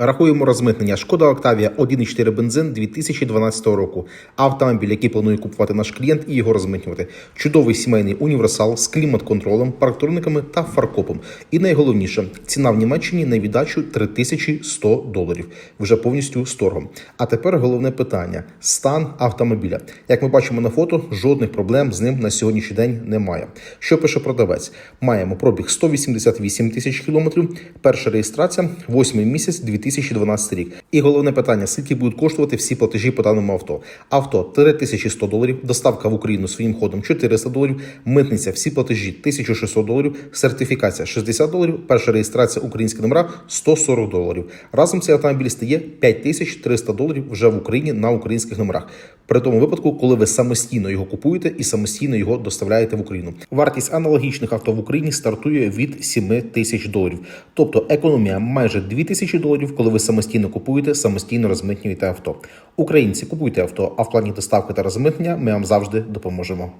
Рахуємо розмитнення. Шкода Октавія 1,4 бензин 2012 року. Автомобіль, який планує купувати наш клієнт і його розмитнювати. Чудовий сімейний універсал з клімат-контролем, парктрониками та фаркопом. І найголовніше, ціна в Німеччині на віддачу 3100 доларів. Вже повністю з торгом. А тепер головне питання: стан автомобіля. Як ми бачимо на фото, жодних проблем з ним на сьогоднішній день немає. Що пише продавець? Маємо пробіг 188 тисяч кілометрів. Перша реєстрація, восьмий місяць 2012 рік. І головне питання: скільки будуть коштувати всі платежі по даному авто? Авто 3100 доларів, доставка в Україну своїм ходом 400 доларів, митниця всі платежі 1600 доларів, сертифікація 60 доларів, перша реєстрація українські номера 140 доларів. Разом цей автомобіль стає 5300 доларів вже в Україні на українських номерах. При тому випадку, коли ви самостійно його купуєте і самостійно його доставляєте в Україну. Вартість аналогічних авто в Україні стартує від 7 тисяч доларів. Тобто економія майже 2 тисячі доларів, коли ви самостійно купуєте, самостійно розмитнюєте авто. Українці купуйте авто, а в плані доставки та розмитнення ми вам завжди допоможемо.